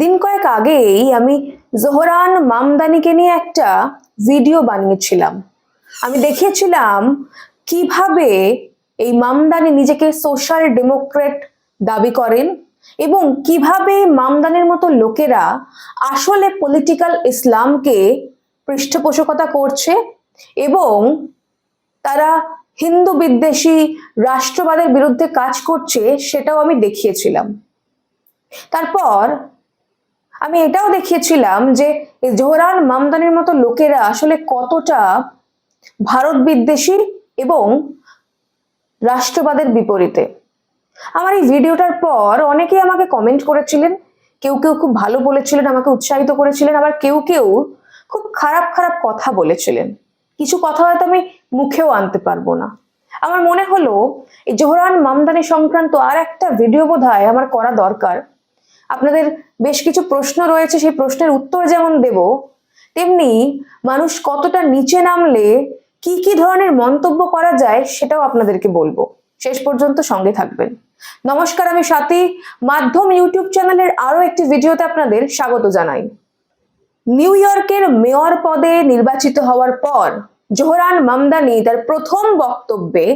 দিন কয়েক আগেই আমি জোহরান মামদানিকে নিয়ে একটা ভিডিও বানিয়েছিলাম। আমি দেখিয়েছিলাম কীভাবে এই মামদানি নিজেকে সোশ্যাল ডেমোক্রেট দাবি করেন এবং কীভাবে মামদানির মতো লোকেরা আসলে পলিটিক্যাল ইসলামকে পৃষ্ঠপোষকতা করছে এবং তারা হিন্দু বিদ্বেষী রাষ্ট্রবাদের বিরুদ্ধে কাজ করছে সেটাও আমি দেখিয়েছিলাম। তারপর আমি এটাও দেখিয়েছিলাম যে জোহরান মামদানির মতো লোকেরা আসলে কতটা ভারত বিদ্বেষী এবং রাষ্ট্রবাদের বিপরীতে। আমার এই ভিডিওটার পর অনেকেই আমাকে কমেন্ট করেছিলেন, কেউ কেউ খুব ভালো বলেছিলেন, আমাকে উৎসাহিত করেছিলেন, আবার কেউ কেউ খুব খারাপ খারাপ কথা বলেছিলেন। কিছু কথা হয়তো আমি মুখেও আনতে পারব না। আমার মনে হলো, এই জোহরান মামদানি সংক্রান্ত আর একটা ভিডিও বোধ আমার করা দরকার। আপনাদের বেশ কিছু প্রশ্ন রয়েছে, সেই প্রশ্নের উত্তর যেমন দেব, তেমনি মানুষ কতটা নিচে নামলে কি কি ধরনের মন্তব্য করা যায় সেটাও আপনাদেরকে বলব। শেষ পর্যন্ত সঙ্গে থাকবেন। নমস্কার, আমি সাথী মাধ্যম ইউটিউব চ্যানেলের আরও একটি ভিডিওতে আপনাদের স্বাগত জানাই। নিউ ইয়র্কের মেয়র পদে নির্বাচিত হওয়ার পর জোহরান মামদানি তার প্রথম বক্তব্যে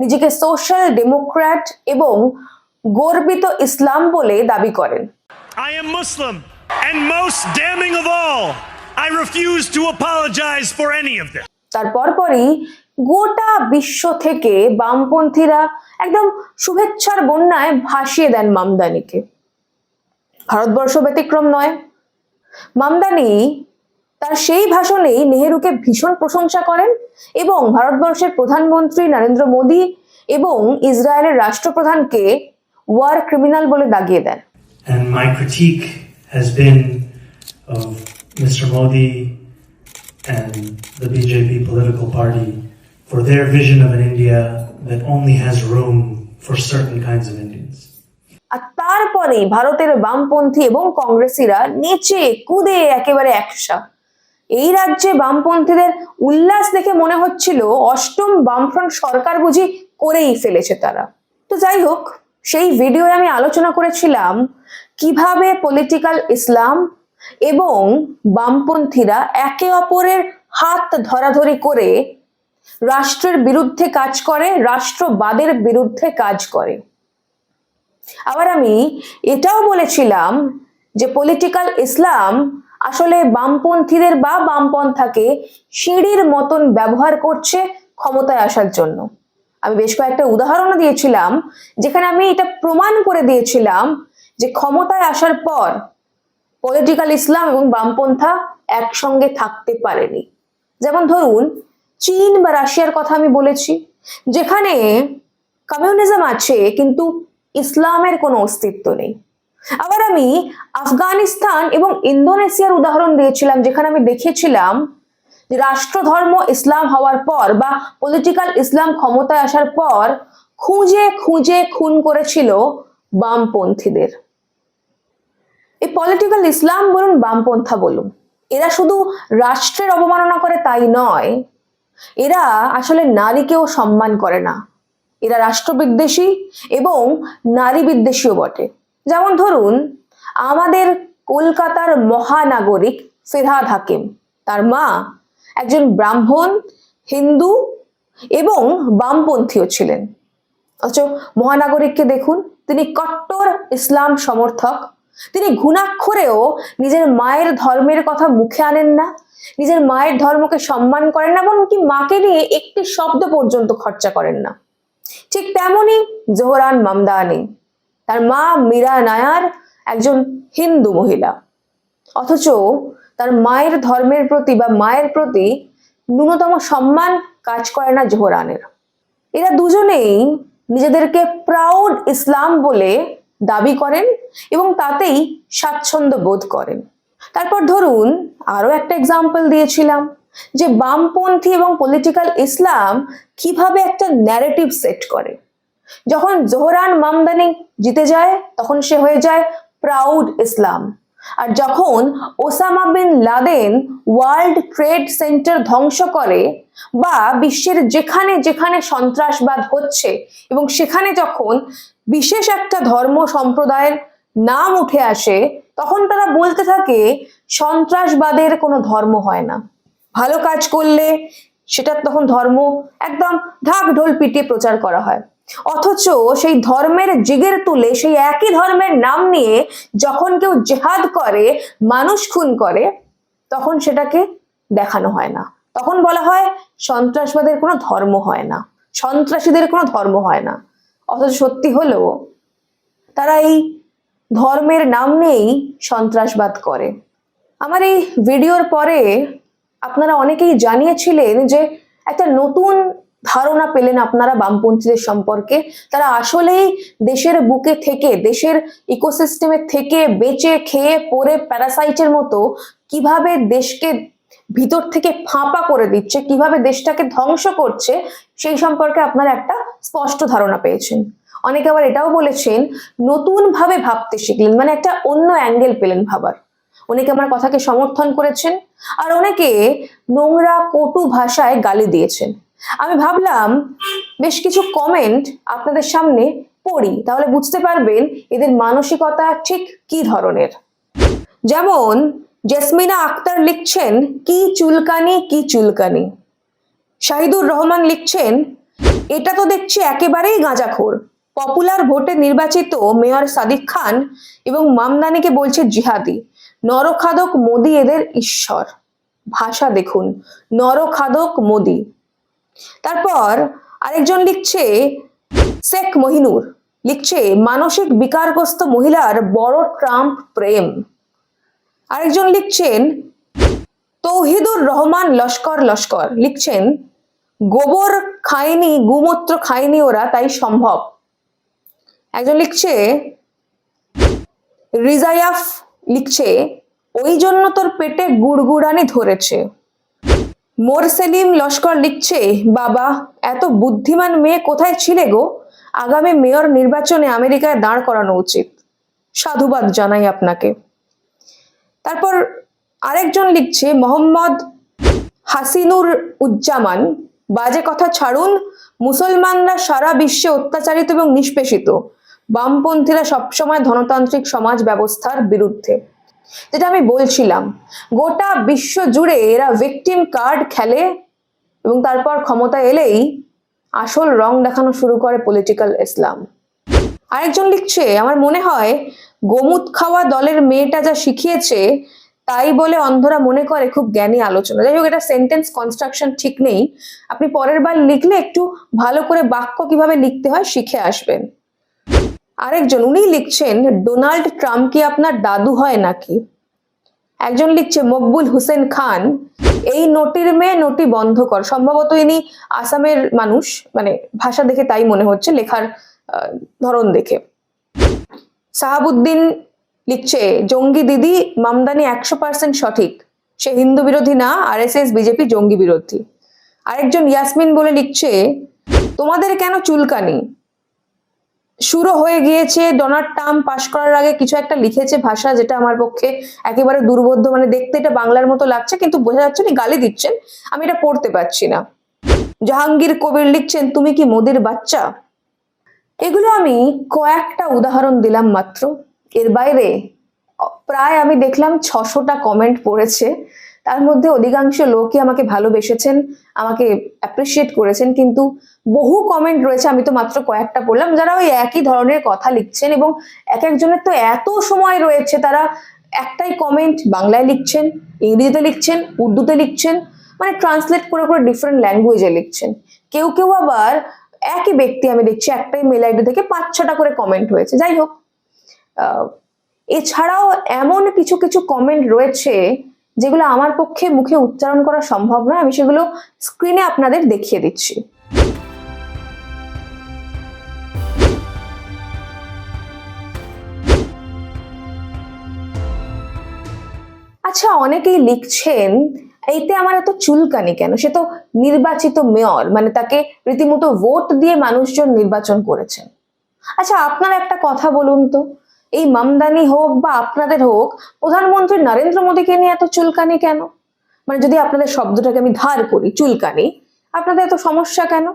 নিজেকে সোশ্যাল ডেমোক্র্যাট এবং গর্বিত ইসলাম বলে দাবি করেন। I am Muslim, and most damning of all, I refuse to apologize for any of this. তার পরপরই গোটা বিশ্ব থেকে বামপন্থীরা একদম শুভেচ্ছার বন্যায় ভাসিয়ে দেন মামদানিকে। ভারতবর্ষ ব্যতিক্রম নয়। মামদানি তার সেই ভাষণেই নেহেরুকে ভীষণ প্রশংসা করেন এবং ভারতবর্ষের প্রধানমন্ত্রী নরেন্দ্র মোদী এবং ইসরায়েলের রাষ্ট্রপ্রধানকে ওয়ার ক্রিমিনাল বলে দাগিয়ে দেন And my critique has been of Mr. Modi and the BJP political party for their vision of an India that only has room for certain kinds of Indians. আর তারপরে ভারতের বামপন্থী এবং কংগ্রেসিরা নেচে কুদে একেবারে একসা এই রাজ্যে বামপন্থীদের উল্লাস দেখে মনে হচ্ছিল অষ্টম বামফ্রন্ট সরকার বুঝি করেই ফেলেছে তারা তো যাই হোক সেই ভিডিওয়ে আমি আলোচনা করেছিলাম কীভাবে পলিটিক্যাল ইসলাম এবং বামপন্থীরা একে অপরের হাত ধরাধরি করে রাষ্ট্রের বিরুদ্ধে কাজ করে, রাষ্ট্রবাদের বিরুদ্ধে কাজ করে। আবার আমি এটাও বলেছিলাম যে পলিটিক্যাল ইসলাম আসলে বামপন্থীদের বা বামপন্থাকে সিঁড়ির মতন ব্যবহার করছে ক্ষমতায় আসার জন্য। আমি বেশ কয়েকটা উদাহরণও দিয়েছিলাম, যেখানে আমি এটা প্রমাণ করে দিয়েছিলাম যে ক্ষমতায় আসার পর পলিটিক্যাল ইসলাম এবং বামপন্থা একসঙ্গে থাকতে পারেনি। যেমন ধরুন, চীন বা রাশিয়ার কথা আমি বলেছি, যেখানে কমিউনিজম আছে কিন্তু ইসলামের কোনো অস্তিত্ব নেই। আবার আমি আফগানিস্তান এবং ইন্দোনেশিয়ার উদাহরণ দিয়েছিলাম, যেখানে আমি দেখিয়েছিলাম যে রাষ্ট্রধর্ম ইসলাম হওয়ার পর বা পলিটিক্যাল ইসলাম ক্ষমতায় আসার পর খুঁজে খুঁজে খুন করেছিল বামপন্থীদের। এই পলিটিক্যাল ইসলাম বলুন বামপন্থা বলুন, এরা শুধু রাষ্ট্রের অবমাননা করে তাই নয়, এরা আসলে নারীকেও সম্মান করে না। এরা রাষ্ট্রবিদ্বেষী এবং নারী বিদ্বেষীও বটে। যেমন ধরুন, আমাদের কলকাতার মহানাগরিক ফেরহাদ হাকিম, তার মা একজন ব্রাহ্মণ, হিন্দু এবং বামপন্থীও ছিলেন। অথচ মহানাগরিককে দেখুন, তিনি কট্টর ইসলাম সমর্থক। তিনি ঘুণাক্ষরেও নিজের মায়ের ধর্মের কথা মুখে আনেন না, নিজের মায়ের ধর্মকে সম্মান করেন না, এমনকি মাকে নিয়ে একটি শব্দ পর্যন্ত খরচা করেন না। ঠিক তেমনই জোহরান মামদানি, তার মা মীরা নায়ার একজন হিন্দু মহিলা। অথচ তার মায়ের ধর্মের প্রতি বা মায়ের প্রতি ন্যূনতম সম্মান কাজ করে না জোহরানের। এরা দুজনেই নিজেদেরকে প্রাউড ইসলাম বলে দাবি করেন এবং তাতেই স্বাচ্ছন্দ্য বোধ করেন। তারপর ধরুন আরও একটা এক্সাম্পল দিয়েছিলাম যে বামপন্থী এবং পলিটিক্যাল ইসলাম কীভাবে একটা ন্যারেটিভ সেট করে। যখন জোহরান মামদানি জিতে যায়, তখন সে হয়ে যায় প্রাউড ইসলাম। আর যখন Osama bin Laden World Trade Center ধ্বংস করে বা বিশ্বের যেখানে যেখানে সন্ত্রাসবাদ হচ্ছে এবং সেখানে যখন বিশেষ একটা ধর্ম সম্প্রদায়ের নাম উঠে আসে, তখন তারা বলতে থাকে, সন্ত্রাসবাদের কোনো ধর্ম হয় না। ভালো কাজ করলে সেটা তখন ধর্ম একদম ঢাক ঢোল পিটিয়ে প্রচার করা হয়। অথচ সেই ধর্মের জিগের তুলে সেই একই ধর্মের নাম নিয়ে যখন কেউ জেহাদ করে, মানুষ খুন করে, তখন সেটাকে দেখানো হয় না। তখন বলা হয় সন্ত্রাসবাদের কোনো ধর্ম হয় না। সন্ত্রাসীদের কোনো ধর্ম হয় না। অথচ সত্যি হলো তারা এই ধর্মের নাম নিয়েই সন্ত্রাসবাদ করে। আমার এই ভিডিওর পরে আপনারা অনেকেই জানিয়েছিলেন যে একটা নতুন ধারণা পেলেন আপনারা বামপন্থীদের সম্পর্কে। তারা আসলেই দেশের বুকে থেকে, দেশের ইকোসিস্টেমের থেকে বেঁচে খেয়ে পরে প্যারাসাইটের মতো কীভাবে দেশকে ভিতর থেকে ফাঁপা করে দিচ্ছে, কীভাবে দেশটাকে ধ্বংস করছে, সেই সম্পর্কে আপনারা একটা স্পষ্ট ধারণা পেয়েছেন। অনেকে আবার এটাও বলেছেন নতুন ভাবে ভাবতে শিখলেন মানে একটা অন্য অ্যাঙ্গেল পেলেন ভাবার। অনেকে আমার কথাকে সমর্থন করেছেন, আর অনেকে নোংরা কটু ভাষায় গালি দিয়েছেন। আমি ভাবলাম, বেশ কিছু কমেন্ট আপনাদের সামনে পড়ি, তাহলে বুঝতে পারবেন এদের মানসিকতা ঠিক কি ধরনের। যেমন, জেসমিনা আক্তার লিখছেন, কি চুলকানি কি চুলকানি? শাহিদুর রহমান লিখছেন, এটা তো দেখছি একেবারেই গাঁজাখোর। পপুলার ভোটে নির্বাচিত মেয়র সাদিক খান এবং মামদানিকে বলছে জিহাদি। নরখাদক মোদি এদের ঈশ্বর। ভাষা দেখুন, নরখাদক মোদি। তারপর আরেকজন লিখছে, শেখ মহিনুর লিখছে, মানসিক বিকারগ্রস্ত মহিলার বড় ট্রাম্প প্রেম। আরেকজন লিখছেন, তৌহিদুর রহমান লস্কর লস্কর লিখছেন, গোবর খায়নি, গুমূত্র খায়নি ওরা, তাই সম্ভব। একজন লিখছে, রিজায়াফ লিখছে, ওই জন্য তোর পেটে গুড়গুড়ানি ধরেছে। মোর সেলিম লস্কর লিখছে, বাবা, এত বুদ্ধিমান মেয়ে কোথায় ছিলে গো? আগামী মেয়র নির্বাচনে আমেরিকায় দাঁড় করানো উচিত। সাধুবাদ জানাই আপনাকে। তারপর আরেকজন লিখছে, মোহাম্মদ হাসিনুর উজ্জামান, বাজে কথা ছাড়ুন, মুসলমানরা সারা বিশ্বে অত্যাচারিত এবং নিষ্পেষিত। বামপন্থীরা সবসময় ধনতান্ত্রিক সমাজ ব্যবস্থার বিরুদ্ধে। যেটা আমি বলছিলাম, গোটা বিশ্ব জুড়ে এরা ভিকটিম কার্ড খেলে এবং তারপর ক্ষমতা এলেই আসল রং দেখানো শুরু করে পলিটিক্যাল ইসলাম আরেকজন লিখছে, আমার মনে হয় গোমুত খাওয়া দলের মেয়েটা যা শিখিয়েছে, তাই বলে অন্ধরা মনে করে খুব জ্ঞানী আলোচনা। যাই হোক, এটা সেন্টেন্স কনস্ট্রাকশন ঠিক নেই। আপনি পরের বার লিখলে একটু ভালো করে বাক্য কীভাবে লিখতে হয় শিখে আসবেন। আরেকজন, উনি লিখছেন, ডোনাল্ড ট্রাম্প কি আপনার দাদু হয় নাকি? একজন লিখছে, মকবুল হুসেন খান, এই নোটির মেয়ে নোটি বন্ধ কর। সম্ভবত ইনি আসামের মানুষ মানে ভাষা দেখে তাই মনে হচ্ছে, লেখার ধরন দেখে। সাহাবুদ্দিন লিখছে, জঙ্গি দিদি, মামদানি একশো পার্সেন্ট সঠিক। সে হিন্দু বিরোধী না আর এস এস বিজেপি জঙ্গি বিরোধী। আরেকজন ইয়াসমিন বলে লিখছে, তোমাদের কেন চুলকানি? শুরু হয়ে গিয়েছে। ডোনাল্ড ট্রাম্প পাশ করার আগে কিছু একটা লিখেছে ভাষা যেটা আমার পক্ষে একেবারে দুর্বোধ্য। মানে দেখতে এটা বাংলার মতো লাগছে, কিন্তু বোঝা যাচ্ছে না গালি দিচ্ছেন। আমি এটা পড়তে পারছি না। জাহাঙ্গীর কবির লিখছেন, তুমি কি মোদির বাচ্চা? এগুলো আমি কয়েকটা উদাহরণ দিলাম মাত্র। এর বাইরে প্রায় আমি দেখলাম ছশোটা কমেন্ট পড়েছে। তার মধ্যে অধিকাংশ লোকই আমাকে ভালোবেসেছেন, আমাকে অ্যাপ্রিসিয়েট করেছেন, কিন্তু বহু কমেন্ট রয়েছে, আমি তো মাত্র কয়েকটা পড়লাম, যারা ওই একই ধরনের কথা লিখছেন এবং এক একজনের তো এত সময় রয়েছে, তারা একটাই কমেন্ট বাংলায় লিখছেন, ইংরেজিতে লিখছেন, উর্দুতে লিখছেন মানে ট্রান্সলেট করে করে ডিফারেন্ট ল্যাঙ্গুয়েজে লিখছেন। কেউ কেউ আবার একই ব্যক্তি আমি দেখছি, একটাই মেল আইডি থেকে পাঁচ ছটা করে কমেন্ট হয়েছে, যাই হোক। এছাড়াও এমন কিছু কিছু কমেন্ট রয়েছে যেগুলো আমার পক্ষে মুখে উচ্চারণ করা সম্ভব নয়, আমি সেগুলো স্ক্রিনে আপনাদের দেখিয়ে দিচ্ছি। আচ্ছা অনেকেই লিখছেন, এইতে আমার এত চুলকানি কেন? সে তো নির্বাচিত মেয়র মানে তাকে রীতিমতো ভোট দিয়ে মানুষজন নির্বাচন করেছেন। আচ্ছা আপনার একটা কথা বলুন তো। এই মামদানি হোক বা আপনাদের হোক, প্রধানমন্ত্রী নরেন্দ্র মোদীকে নিয়ে এত চুলকানি কেন? মানে যদি আপনাদের শব্দটাকে আমি ধার করি, চুলকানি, আপনাদের এত সমস্যা কেন?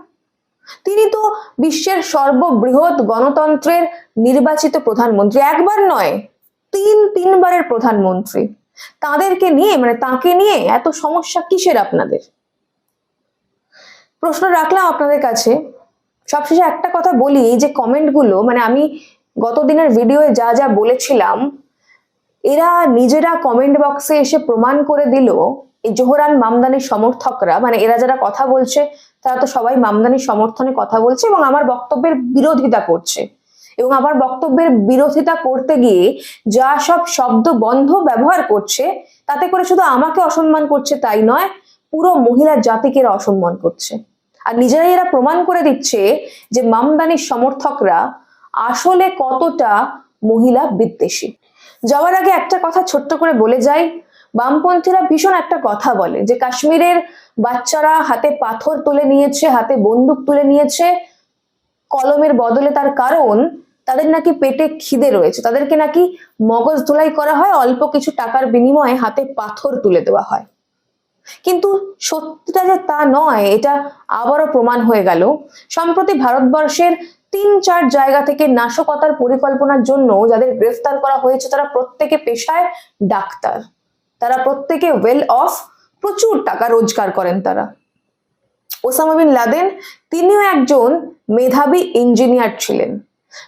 তিনি তো বিশ্বের সর্ববৃহৎ গণতন্ত্রের নির্বাচিত প্রধানমন্ত্রী, একবার নয়, তিন, তিনবারের প্রধানমন্ত্রী। তাদেরকে নিয়ে মানে তাকে নিয়ে এত সমস্যা কিসের আপনাদের? প্রশ্ন রাখলাম আপনাদের কাছে। সবশেষে একটা কথা বলি যে কমেন্টগুলো মানে আমি গত দিনের ভিডিওয়ে যা যা বলেছিলাম, এরা নিজেরা কমেন্ট বক্সে এসে প্রমাণ করে দিল এই জোহরান মামদানির সমর্থকরা। মানে এরা যারা কথা বলছে, তারা তো সবাই মামদানির সমর্থনে কথা বলছে এবং আমার বক্তব্যের বিরোধিতা করছে। এবং আমার বক্তব্যের বিরোধিতা করতে গিয়ে যা সব শব্দ বন্ধ ব্যবহার করছে, তাতে করে শুধু আমাকে অসম্মান করছে তাই নয়, পুরো মহিলা জাতিকে অসম্মান করছে। আর নিজেরাই এরা প্রমাণ করে দিচ্ছে যে মামদানির সমর্থকরা আসলে কতটা মহিলা বিদ্বেষী? যাওয়ার আগে একটা কথা ছোট্ট করে বলে যাই। বামপন্থীরা ভীষণ একটা কথা বলে যে, কাশ্মীরের বাচ্চারা হাতে পাথর তুলে নিয়েছে, হাতে বন্দুক তুলে নিয়েছে। কলমের বদলে তার কারণ, তাদের নাকি পেটে খিদে রয়েছে। তাদেরকে নাকি মগজ ধোলাই করা হয়, অল্প কিছু টাকার বিনিময়ে হাতে পাথর তুলে দেওয়া হয়। কিন্তু সত্যিটা যে তা নয়, এটা আবারও প্রমাণ হয়ে গেল। সম্প্রতি ভারতবর্ষের তিন চার জায়গা থেকে নাশকতার পরিকল্পনার জন্য যাদের গ্রেফতার করা হয়েছে, তারা প্রত্যেকে পেশায় ডাক্তার। তারা প্রত্যেকে ওয়েল অফ প্রচুর টাকা রোজগার করেন তারা। ওসামা বিন লাদেন, তিনিও একজন মেধাবী ইঞ্জিনিয়ার ছিলেন।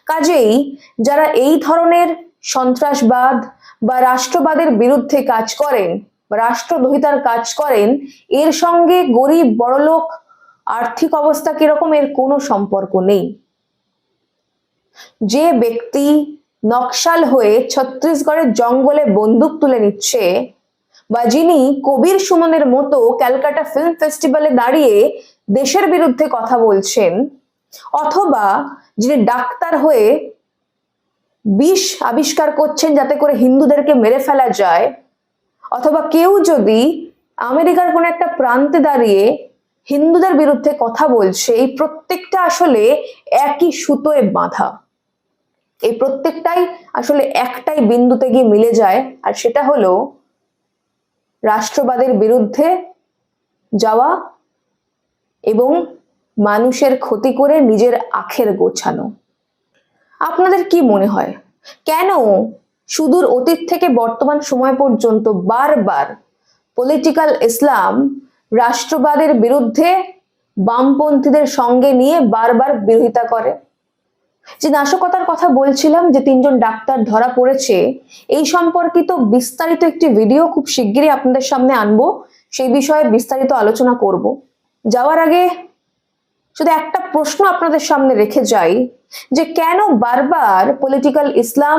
কাজেই যারা এই ধরনের সন্ত্রাসবাদ বা রাষ্ট্রবাদের বিরুদ্ধে কাজ করেন রাষ্ট্রদ্রোহিতার কাজ করেন, এর সঙ্গে গরিব, বড়লোক আর্থিক অবস্থা কীরকম, এর কোনো সম্পর্ক নেই। যে ব্যক্তি নকশাল হয়ে ছত্তিশগড়ের জঙ্গলে বন্দুক তুলে নিচ্ছে বা যিনি কবির সুমনের মতো ক্যালকাটা ফিল্ম ফেস্টিভ্যালে দাঁড়িয়ে দেশের বিরুদ্ধে কথা বলছেন, অথবা যিনি ডাক্তার হয়ে বিষ আবিষ্কার করছেন যাতে করে হিন্দুদেরকে মেরে ফেলা যায়, অথবা কেউ যদি আমেরিকার কোনো একটা প্রান্তে দাঁড়িয়ে হিন্দুদের বিরুদ্ধে কথা বলছে, এই প্রত্যেকটা আসলে একই সুতোয় বাঁধা। এই প্রত্যেকটাই আসলে একটাই বিন্দুতে গিয়ে মিলে যায়, আর সেটা হলো রাষ্ট্রবাদের বিরুদ্ধে যাওয়া এবং মানুষের ক্ষতি করে নিজের আখের গোছানো। আপনাদের কি মনে হয়? কেন সুদূর অতীত থেকে বর্তমান সময় পর্যন্ত বারবার পলিটিক্যাল ইসলাম রাষ্ট্রবাদের বিরুদ্ধে বামপন্থীদের সঙ্গে নিয়ে বারবার বিরোধিতা করে? যে নাশকতার কথা বলছিলাম যে তিনজন ডাক্তার ধরা পড়েছে, এই সম্পর্কিত বিস্তারিত একটি ভিডিও খুব শিগগিরই আপনাদের সামনে আনব। সেই বিষয়ে বিস্তারিত আলোচনা করব। যাওয়ার আগে শুধু একটা প্রশ্ন আপনাদের সামনে রেখে যাই, যে কেন বারবার পলিটিক্যাল ইসলাম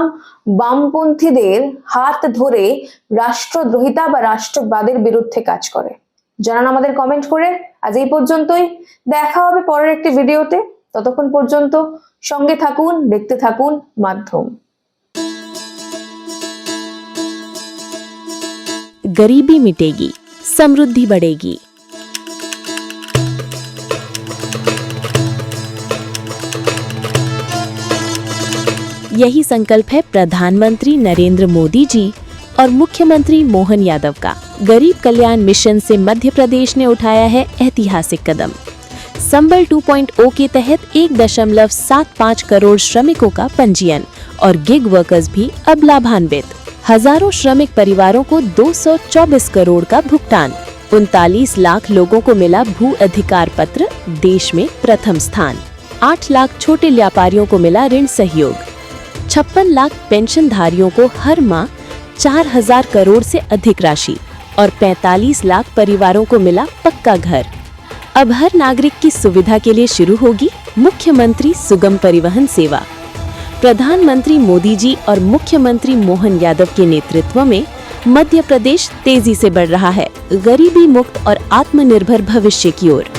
বামপন্থীদের হাত ধরে রাষ্ট্রদ্রোহিতা বা রাষ্ট্রবাদের বিরুদ্ধে কাজ করে? জানান আমাদের কমেন্ট করে। আজ এই পর্যন্তই। দেখা হবে পরের একটি ভিডিওতে ততক্ষণ পর্যন্ত সঙ্গে থাকুন দেখতে থাকুন মাধ্যম गरीबी मिटेगी समृद्धि बढ़ेगी यही संकल्प है प्रधानमंत्री नरेंद्र मोदी जी और मुख्यमंत्री मोहन यादव का गरीब कल्याण मिशन से मध्य प्रदेश ने उठाया है ऐतिहासिक कदम संबल 2.0 के तहत एक दशमलव सात पाँच करोड़ श्रमिकों का पंजीयन और गिग वर्कर्स भी अब लाभान्वित। हज़ारों श्रमिक परिवारों को 224 करोड़ का भुगतान। उनतालीस लाख लोगों को मिला भू अधिकार पत्र, देश में प्रथम स्थान। आठ लाख छोटे व्यापारियों को मिला ऋण सहयोग। छप्पन लाख पेंशनधारियों को हर माह चार हज़ार करोड़ से अधिक राशि और 45 लाख परिवारों को मिला पक्का घर। अब हर नागरिक की सुविधा के लिए शुरू होगी मुख्यमंत्री सुगम परिवहन सेवा। प्रधानमंत्री मोदी जी और मुख्यमंत्री मोहन यादव के नेतृत्व में मध्य प्रदेश तेज़ी से बढ़ रहा है, गरीबी मुक्त और आत्मनिर्भर भविष्य की ओर।